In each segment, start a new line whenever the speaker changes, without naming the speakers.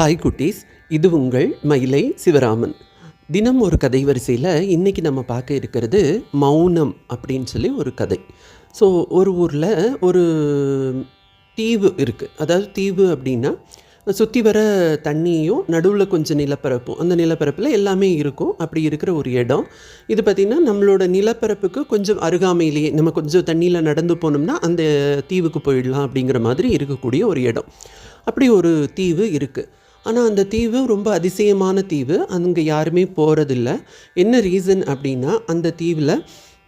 Hi குட்டீஸ் இது உங்கள் மயிலை சிவராமன். தினம் ஒரு கதை வரிசையில் இன்றைக்கி நம்ம பார்க்க இருக்கிறது மௌனம் அப்படின்னு சொல்லி ஒரு கதை. ஸோ ஒரு ஊரில் ஒரு தீவு இருக்குது அதாவது தீவு அப்படின்னா சுற்றி வர தண்ணியும் நடுவில் கொஞ்சம் நிலப்பரப்பும். அந்த நிலப்பரப்பில் எல்லாமே இருக்கும். அப்படி இருக்கிற ஒரு இடம். இது பார்த்திங்கன்னா நம்மளோட நிலப்பரப்புக்கு கொஞ்சம் அருகாமையிலேயே நம்ம கொஞ்சம் தண்ணியில் நடந்து போனோம்னா அந்த தீவுக்கு போயிடலாம் அப்படிங்கிற மாதிரி இருக்கக்கூடிய ஒரு இடம். அப்படி ஒரு தீவு இருக்குது ஆனால் அந்த தீவு ரொம்ப அதிசயமான தீவு. அங்கே யாருமே போகிறதில்ல என்ன ரீசன் அப்படின்னா அந்த தீவில்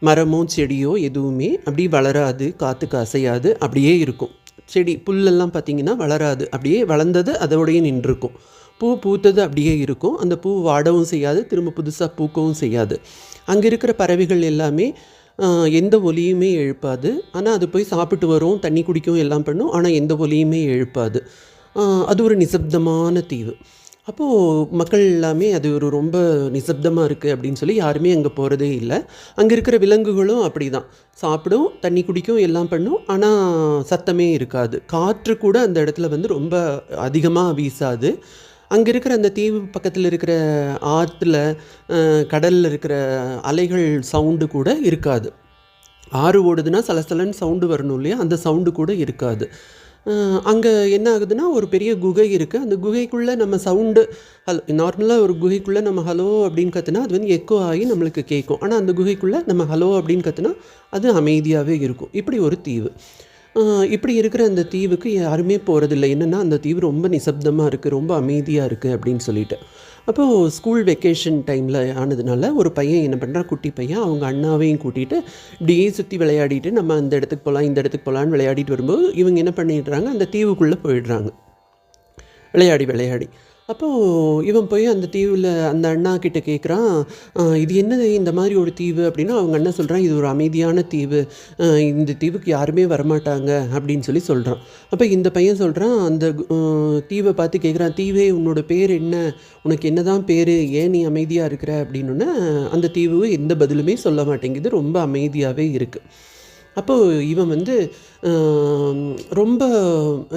மரமோ செடியோ எதுவுமே அப்படி வளராது காற்றுக்கு அசையாது அப்படியே இருக்கும். செடி புல்லெல்லாம் பார்த்திங்கன்னா வளராது. அப்படியே வளர்ந்தது அதோடையே நின்றுருக்கும். பூ பூத்தது அப்படியே இருக்கும். அந்த பூ வாடவும் செய்யாது திரும்ப புதுசாக பூக்கவும் செய்யாது. அங்கே இருக்கிற பறவைகள் எல்லாமே எந்த ஒலியுமே எழுப்பாது. ஆனால் அது போய் சாப்பிட்டு வரும் தண்ணி குடிக்கவும் எல்லாம் பண்ணும். ஆனால் எந்த ஒலியுமே எழுப்பாது. அது ஒரு நிசப்தமான தீவு. அப்போது மக்கள் எல்லாமே அது ஒரு ரொம்ப நிசப்தமாக இருக்குது அப்படின்னு சொல்லி யாருமே அங்கே போகிறதே இல்லை. அங்கே இருக்கிற விலங்குகளும் அப்படி தான் சாப்பிடும் தண்ணி குடிக்கும் எல்லாம் பண்ணும். ஆனால் சத்தமே இருக்காது. காற்று கூட அந்த இடத்துல வந்து ரொம்ப அதிகமாக வீசாது. அங்கே இருக்கிற அந்த தீவு பக்கத்தில் இருக்கிற ஆற்றுல கடலில் இருக்கிற அலைகள் சவுண்டு கூட இருக்காது. ஆறு ஓடுதுன்னா சலசலன்னு சவுண்டு வரணும் இல்லையா? அந்த சவுண்டு கூட இருக்காது. அங்கே என்ன ஆகுதுன்னா ஒரு பெரிய குகை இருக்குது அந்த குகைக்குள்ளே நம்ம சவுண்டு ஹலோ நார்மலாக ஒரு குகைக்குள்ளே நம்ம ஹலோ அப்படின்னு கற்றுனா அது வந்து எக்கோ ஆகி நம்மளுக்கு கேட்கும் ஆனால் அந்த குகைக்குள்ளே நம்ம ஹலோ அப்படின்னு கற்றுனா அது அமைதியாகவே இருக்கும். இப்படி ஒரு தீவு. இப்படி இருக்கிற அந்த தீவுக்கு யாருமே போகிறதில்ல என்னென்னா அந்த தீவு ரொம்ப நிசப்தமாக இருக்குது ரொம்ப அமைதியாக இருக்குது அப்படின்னு சொல்லிட்டு. அப்போது ஸ்கூல் வெக்கேஷன் டைமில் ஆனதுனால ஒரு பையன் என்ன பண்ணுறான் குட்டி பையன் அவங்க அண்ணாவையும் கூட்டிகிட்டு இப்படியே சுற்றி விளையாடிட்டு நம்ம அந்த இடத்துக்கு போகலாம் இந்த இடத்துக்கு போகலான்னு விளையாடிட்டு வரும்போது இவங்க என்ன பண்ணிடுறாங்க அந்த தீவுக்குள்ளே போயிடுறாங்க. விளையாடி விளையாடி. அப்போது இவன் போய் அந்த தீவில் அந்த அண்ணா கிட்ட கேட்குறான் இது என்னது இந்த மாதிரி ஒரு தீவு? அப்படின்னா அவங்க அண்ணன் சொல்கிறான் இது ஒரு அமைதியான தீவு. இந்த தீவுக்கு யாருமே வரமாட்டாங்க. அப்படின்னு சொல்லி சொல்கிறான் அப்போ இந்த பையன் சொல்கிறான் அந்த தீவை பார்த்து கேட்குறான் தீவே உன்னோட பேர் என்ன? உனக்கு என்னதான் பேர்? ஏன் நீ அமைதியாக இருக்கிற? அப்படின்னோடனே அந்த தீவு எந்த பதிலுமே சொல்ல மாட்டேங்குது ரொம்ப அமைதியாகவே இருக்குது அப்போது இவன் வந்து ரொம்ப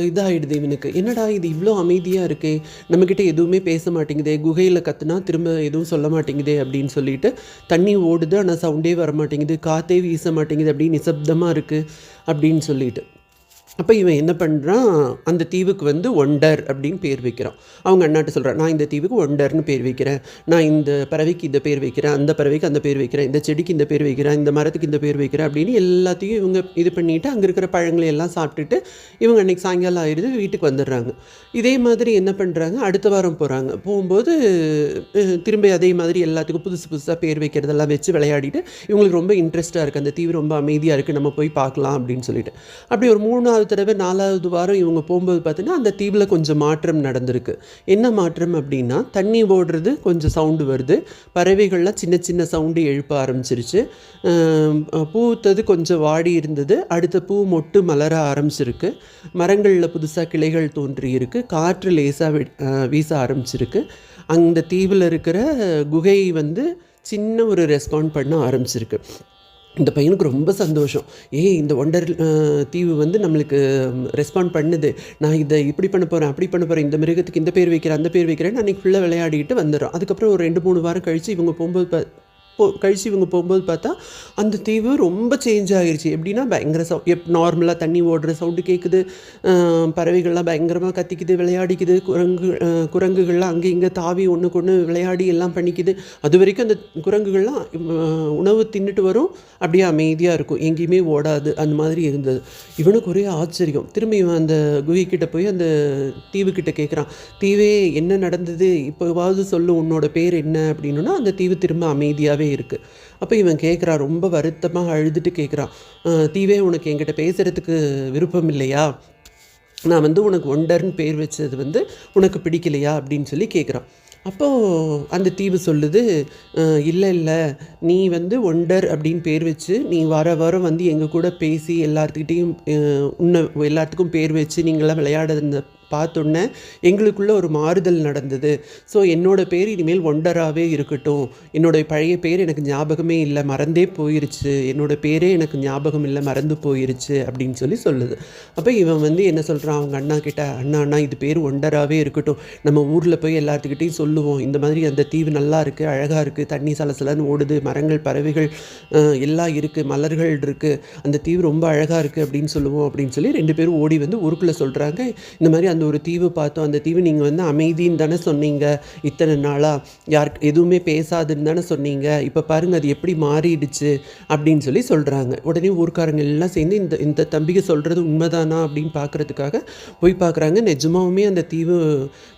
இதாகிடுது இவனுக்கு. என்னடா இது இவ்வளோ அமைதியாக இருக்கே? நம்மக்கிட்ட எதுவுமே பேச மாட்டேங்குதே. குகையில் கத்துனா திரும்ப எதுவும் சொல்ல மாட்டேங்குதே அப்படின்னு சொல்லிட்டு தண்ணி ஓடுது ஆனால் சவுண்டே வர மாட்டேங்குது காற்றே வீச மாட்டேங்குது. அப்படின்னு நிசப்தமாக இருக்குது அப்படின்னு சொல்லிட்டு. அப்போ இவன் என்ன பண்ணுறான் அந்த தீவுக்கு வந்து ஒண்டர் அப்படின்னு பேர் வைக்கிறான். அவங்க அண்ணாட்ட சொல்கிறான் நான் இந்த தீவுக்கு ஒண்டர்னு பேர் வைக்கிறேன். நான் இந்த பறவைக்கு இந்த பேர் வைக்கிறேன் அந்த பறவைக்கு அந்த பேர் வைக்கிறேன் இந்த செடிக்கு இந்த பேர் வைக்கிறேன் இந்த மரத்துக்கு இந்த பேர் வைக்கிறேன் அப்படின்னு எல்லாத்தையும் இவங்க இது பண்ணிவிட்டு அங்கே இருக்கிற பழங்களை எல்லாம் சாப்பிட்டுட்டு இவங்க அன்றைக்கி சாயங்காலம் ஆயிடுது வீட்டுக்கு வந்துடுறாங்க. இதே மாதிரி என்ன பண்ணுறாங்க அடுத்த வாரம் போகிறாங்க போகும்போது திரும்ப அதே மாதிரி எல்லாத்துக்கும் புதுசு புதுசாக பேர் வைக்கிறதெல்லாம் வச்சு விளையாடிட்டு இவங்களுக்கு ரொம்ப இன்ட்ரெஸ்ட்டாக இருக்குது அந்த தீவு ரொம்ப அமைதியாக இருக்குது நம்ம போய் பார்க்கலாம் அப்படின்னு சொல்லிட்டு. அப்படி ஒரு மூணாவது தடவை நாலாவது வாரம் இவங்க போகும்போது பார்த்தீங்கன்னா அந்த தீவில் கொஞ்சம் மாற்றம் நடந்திருக்கு. என்ன மாற்றம் அப்படின்னா தண்ணி ஓடுறது கொஞ்சம் சவுண்டு வருது. பறவைகள்லாம் சின்ன சின்ன சவுண்டு எழுப்ப ஆரம்பிச்சிருச்சு. பூத்தது கொஞ்சம் வாடி இருந்தது. அடுத்த பூ மொட்டு மலர ஆரம்பிச்சிருக்கு. மரங்களில் புதுசாக கிளைகள் தோன்றி இருக்கு காற்று லேசாக வீச ஆரம்பிச்சிருக்கு. அந்த தீவில் இருக்கிற குகை வந்து சின்ன ஒரு ரெஸ்பாண்ட் பண்ண ஆரம்பிச்சிருக்கு. இந்த பையனுக்கு ரொம்ப சந்தோஷம். ஏய் இந்த ஒண்டர் தீவு வந்து நம்மளுக்கு ரெஸ்பாண்ட் பண்ணுது. நான் இதை இப்படி பண்ண போகிறேன் அப்படி பண்ண போகிறேன் இந்த மிருகத்துக்கு இந்த பேர் வைக்கிறேன் அந்த பேர் வைக்கிறேன் அன்றைக்கி ஃபுல்லாக விளையாடிட்டு வந்துடும் அதுக்கப்புறம் ஒரு ரெண்டு மூணு வாரம் கழித்து இவங்க போகும்போது போ கழிச்சு இவங்க போகும்போது பார்த்தா அந்த தீவு ரொம்ப சேஞ்ச் ஆகிருச்சு. எப்படின்னா பயங்கர சவு எப் நார்மலாக தண்ணி ஓடுற சவுண்டு கேட்குது பறவைகள்லாம் பயங்கரமாக கத்திக்குது விளையாடிக்குது. குரங்கு குரங்குகள்லாம் அங்கே இங்கே தாவி ஒன்றுக்கு ஒன்று விளையாடி எல்லாம் பண்ணிக்குது. அது வரைக்கும் அந்த குரங்குகள்லாம் உணவு தின்னுட்டு வரும். அப்படியே அமைதியாக இருக்கும். எங்கேயுமே ஓடாது. அந்த மாதிரி இருந்தது. இவனுக்கு ஒரே ஆச்சரியம். திரும்பி இவன் அந்த குகைக்கிட்ட போய் அந்த தீவுக்கிட்ட கேட்குறான் தீவே என்ன நடந்தது? இப்போவாவது சொல்லு உன்னோட பேர் என்ன? அப்படின்னா அந்த தீவு திரும்ப அமைதியாகவே இருக்குது அப்போ இவன் கேட்குறான் ரொம்ப வருத்தமாக அழுதுட்டு கேட்குறான் தீவே உனக்கு என்கிட்ட பேசுகிறதுக்கு விருப்பம் இல்லையா? நான் வந்து உனக்கு ஒண்டர்னு பேர் வச்சது வந்து உனக்கு பிடிக்கலையா? அப்படின்னு சொல்லி கேட்குறான் அப்போது அந்த தீவு சொல்லுது இல்லை இல்லை நீ வந்து ஒண்டர் அப்படின்னு பேர் வச்சு நீ வர வர வந்து எங்கள் கூட பேசி எல்லாத்துக்கிட்டேயும் உன்னை எல்லாத்துக்கும் பேர் வச்சு நீங்களாம் விளையாட பார்த்தோன்னே எங்களுக்குள்ளே ஒரு மாறுதல் நடந்தது. ஸோ என்னோட பேர் இனிமேல் ஒண்டராகவே இருக்கட்டும். என்னோடய பழைய பேர் எனக்கு ஞாபகமே இல்லை. மறந்தே போயிருச்சு. என்னோட பேரே எனக்கு ஞாபகம் இல்லை. மறந்து போயிருச்சு அப்படின்னு சொல்லி சொல்லுது. அப்போ இவன் வந்து என்ன சொல்கிறான் அவங்க அண்ணா கிட்ட அண்ணா அண்ணா இது பேர் ஒண்டராகவே இருக்கட்டும். நம்ம ஊரில் போய் எல்லாத்துக்கிட்டையும் சொல்லுவோம். இந்த மாதிரி அந்த தீவு நல்லா இருக்குது அழகாக இருக்குது தண்ணி சலசலன்னு ஓடுது. மரங்கள் பறவைகள் எல்லாம் இருக்குது மலர்கள் இருக்குது அந்த தீவு ரொம்ப அழகாக இருக்குது அப்படின்னு சொல்லுவோம் அப்படின்னு சொல்லி ரெண்டு பேரும் ஓடி வந்து ஊருக்குள்ளே சொல்கிறாங்க இந்த மாதிரி அந்த ஒரு தீவு பார்த்தோம். அந்த தீவு நீங்கள் வந்து அமைதின்னு தானே சொன்னீங்க. இத்தனை நாளாக யாருக்கு எதுவுமே பேசாதுன்னு தானே சொன்னீங்க. இப்போ பாருங்கள் அது எப்படி மாறிடுச்சு அப்படின்னு சொல்லி சொல்கிறாங்க உடனே ஊர்க்காரங்க எல்லாம் சேர்ந்து இந்த இந்த தம்பிக்கு சொல்கிறது உண்மைதானா அப்படின்னு பார்க்குறதுக்காக போய் பார்க்குறாங்க நிஜமாவுமே அந்த தீவு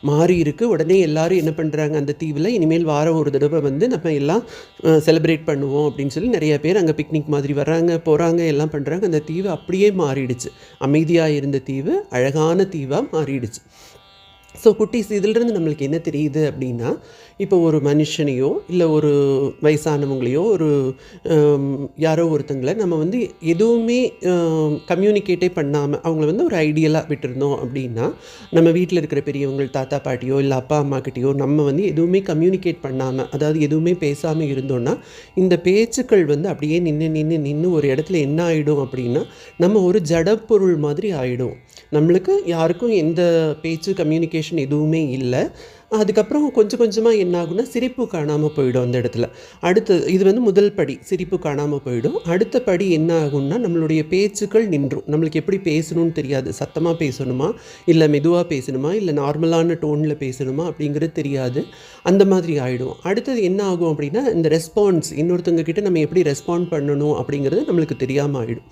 மாறி இருக்கு உடனே எல்லாரும் என்ன பண்ணுறாங்க அந்த தீவில் இனிமேல் வாரம் ஒரு தடவை வந்து நம்ம எல்லாம் செலிப்ரேட் பண்ணுவோம் அப்படின்னு சொல்லி நிறைய பேர் அங்கே பிக்னிக் மாதிரி வர்றாங்க போகிறாங்க எல்லாம் பண்ணுறாங்க அந்த தீவு அப்படியே மாறிடுச்சு. அமைதியாக இருந்த தீவு அழகான தீவாக மாறிடுச்சு. ஸோ குட்டீஸ் இதிலிருந்து நம்மளுக்கு என்ன தெரியுது அப்படின்னா இப்போ ஒரு மனுஷனையோ இல்லை ஒரு வயசானவங்களையோ ஒரு யாரோ ஒருத்தங்களை நம்ம வந்து எதுவுமே கம்யூனிகேட்டே பண்ணாமல் அவங்கள வந்து ஒரு ஐடியலாக விட்டுருந்தோம் அப்படின்னா நம்ம வீட்டில் இருக்கிற பெரியவங்க தாத்தா பாட்டியோ இல்லை அப்பா அம்மாக்கிட்டையோ நம்ம வந்து எதுவுமே கம்யூனிகேட் பண்ணாமல் அதாவது எதுவுமே பேசாமல் இருந்தோம்னா இந்த பேச்சுக்கள் வந்து அப்படியே நின்று நின்று நின்று ஒரு இடத்துல என்ன ஆகிடும் அப்படின்னா நம்ம ஒரு ஜடப்பொருள் மாதிரி ஆகிடும் நம்மளுக்கு யாருக்கும் எந்த பேச்சு கம்யூனிகேஷன் எதுவுமே இல்லை. அதுக்கப்புறம் கொஞ்சம் கொஞ்சமாக என்ன ஆகும்னா சிரிப்பு காணாமல் போயிடும் அந்த இடத்துல. அடுத்து இது வந்து முதல் படி சிரிப்பு காணாமல் போயிடும். அடுத்த படி என்ன ஆகும்னா நம்மளுடைய பேச்சுக்கள் நின்றும். நம்மளுக்கு எப்படி பேசணும்னு தெரியாது. சத்தமாக பேசணுமா? இல்லை மெதுவாக பேசணுமா? இல்லை நார்மலான டோனில் பேசணுமா? அப்படிங்கிறது தெரியாது. அந்த மாதிரி ஆகிடும் அடுத்தது என்ன ஆகும் அப்படின்னா இந்த ரெஸ்பான்ஸ் இன்னொருத்தவங்க கிட்ட நம்ம எப்படி ரெஸ்பாண்ட் பண்ணணும் அப்படிங்கிறது நம்மளுக்கு தெரியாமல் ஆகிடும்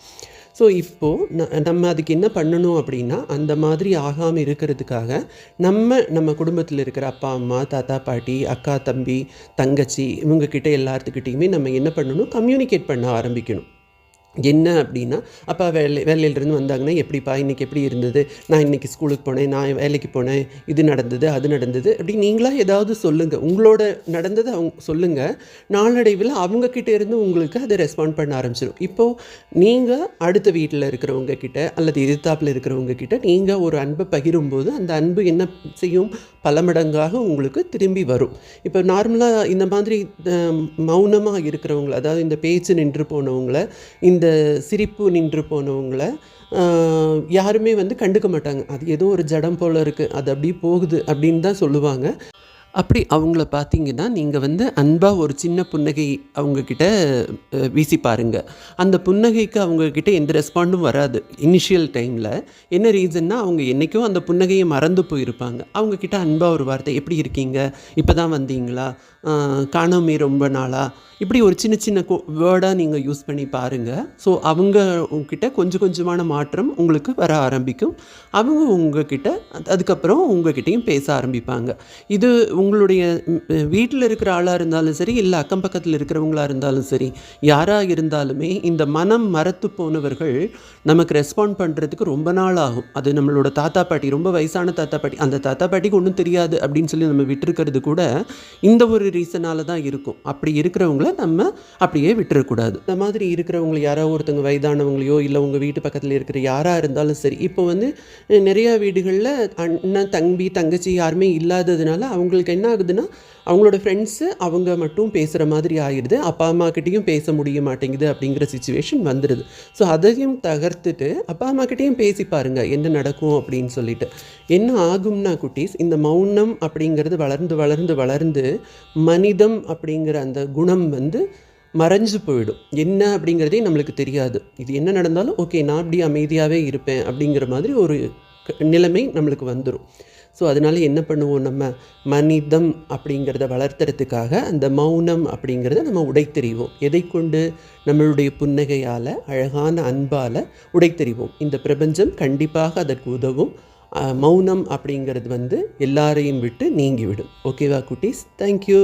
ஸோ இப்போது நம்ம அதுக்கு என்ன பண்ணணும் அப்படின்னா அந்த மாதிரி ஆகாமல் இருக்கிறதுக்காக நம்ம நம்ம குடும்பத்தில் இருக்கிற அப்பா அம்மா தாத்தா பாட்டி அக்கா தம்பி தங்கச்சி இவங்கக்கிட்ட எல்லாத்துக்கிட்டேயுமே நம்ம என்ன பண்ணணும்? கம்யூனிகேட் பண்ண ஆரம்பிக்கணும். என்ன அப்படின்னா அப்பா வேலை வேலையிலேருந்து வந்தாங்கன்னா எப்படிப்பா இன்றைக்கி எப்படி இருந்தது? நான் இன்றைக்கி ஸ்கூலுக்கு போனேன் நான் வேலைக்கு போனேன் இது நடந்தது அது நடந்தது அப்படி நீங்களாக ஏதாவது சொல்லுங்கள் உங்களோட நடந்ததை அவங்க சொல்லுங்கள் நாளடைவில் அவங்கக்கிட்ட இருந்து உங்களுக்கு அதை ரெஸ்பாண்ட் பண்ண ஆரம்பிச்சிடும் இப்போது நீங்கள் அடுத்த வீட்டில் இருக்கிறவங்க கிட்ட அல்லது எதிர்த்தாப்பில் இருக்கிறவங்க கிட்ட நீங்கள் ஒரு அன்பை பகிரும்போது அந்த அன்பு என்ன செய்யும்? பல மடங்காக உங்களுக்கு திரும்பி வரும். இப்போ நார்மலாக இந்த மாதிரி மௌனமாக இருக்கிறவங்கள அதாவது இந்த பேச்சு நின்று போனவங்கள இந்த சிரிப்பு நின்று போனவங்கள யாருமே வந்து கண்டுக்க மாட்டாங்க. அது ஏதோ ஒரு ஜடம் போல் இருக்குது அது அப்படியே போகுது அப்படின்னு தான் சொல்லுவாங்க. அப்படி அவங்கள பார்த்தீங்கன்னா நீங்கள் வந்து அன்பாக ஒரு சின்ன புன்னகை அவங்கக்கிட்ட வீசி பாருங்கள் அந்த புன்னகைக்கு அவங்கக்கிட்ட எந்த ரெஸ்பாண்டும் வராது. இனிஷியல் டைமில் என்ன ரீசன்னா அவங்க என்றைக்கும் அந்த புன்னகையை மறந்து போயிருப்பாங்க. அவங்கக்கிட்ட அன்பாக ஒரு வார்த்தை எப்படி இருக்கீங்க? இப்போ தான் வந்தீங்களா? காணாமே காணோமே ரொம்ப நாளா? இப்படி ஒரு சின்ன சின்ன வேர்டாக நீங்கள் யூஸ் பண்ணி பாருங்கள் ஸோ அவங்க உங்ககிட்ட கொஞ்சம் கொஞ்சமான மாற்றம் உங்களுக்கு வர ஆரம்பிக்கும். அவங்க உங்ககிட்ட அதுக்கப்புறம் உங்ககிட்டையும் பேச ஆரம்பிப்பாங்க. இது உங்களுடைய வீட்டில் இருக்கிற ஆளாக இருந்தாலும் சரி இல்லை அக்கம் பக்கத்தில் இருக்கிறவங்களாக இருந்தாலும் சரி யாராக இருந்தாலுமே இந்த மனம் மறத்து போனவர்கள் நமக்கு ரெஸ்பாண்ட் பண்ணுறதுக்கு ரொம்ப நாள் ஆகும். அது நம்மளோட தாத்தா பாட்டி ரொம்ப வயசான தாத்தா பாட்டி அந்த தாத்தா பாட்டிக்கு ஒன்றும் தெரியாது அப்படின்னு சொல்லி நம்ம விட்டுருக்கிறது கூட இந்த ஒரு ரீசனால தான் இருக்கும். அப்படி இருக்கிறவங்கள நம்ம அப்படியே விட்டுறக்கூடாது. இந்த மாதிரி இருக்கிறவங்க யாரோ ஒருத்தவங்க வயதானவங்களையோ இல்லை உங்கள் வீட்டு பக்கத்தில் இருக்கிற யாராக இருந்தாலும் சரி இப்போ வந்து நிறையா நிறைய வீடுகளில் அண்ணன் தம்பி தங்கச்சி யாருமே இல்லாததுனால அவங்களுக்கு என்ன ஆகுதுன்னா அவங்களோட ஃப்ரெண்ட்ஸு அவங்க மட்டும் பேசுகிற மாதிரி ஆயிடுது. அப்பா அம்மாக்கிட்டேயும் பேச முடிய மாட்டேங்குது அப்படிங்கிற சுச்சுவேஷன் வந்துடுது ஸோ அதையும் தகர்த்துட்டு அப்பா அம்மாக்கிட்டேயும் பேசி பாருங்க என்ன நடக்கும் அப்படின்னு சொல்லிட்டு. என்ன ஆகும்னா குட்டீஸ் இந்த மௌனம் அப்படிங்கிறது வளர்ந்து வளர்ந்து வளர்ந்து மனிதம் அப்படிங்கிற அந்த குணம் வந்து மறைஞ்சு போயிடும். என்ன அப்படிங்கிறதே நம்மளுக்கு தெரியாது. இது என்ன நடந்தாலும் ஓகே நான் அப்படி அமைதியாகவே இருப்பேன் அப்படிங்கிற மாதிரி ஒரு நிலைமை நம்மளுக்கு வந்துடும் ஸோ அதனால என்ன பண்ணுவோம் நம்ம? மனிதம் அப்படிங்கிறத வளர்த்துறதுக்காக அந்த மௌனம் அப்படிங்கிறத நம்ம உடைத்தெறிவோம். எதை கொண்டு? நம்மளுடைய புன்னகையால் அழகான அன்பால் உடைத்தெறிவோம். இந்த பிரபஞ்சம் கண்டிப்பாக அதற்கு உதவும். மௌனம் அப்படிங்கிறது வந்து எல்லாரையும் விட்டு நீங்கிவிடும். ஓகேவா குட்டீஸ்? தேங்க்யூ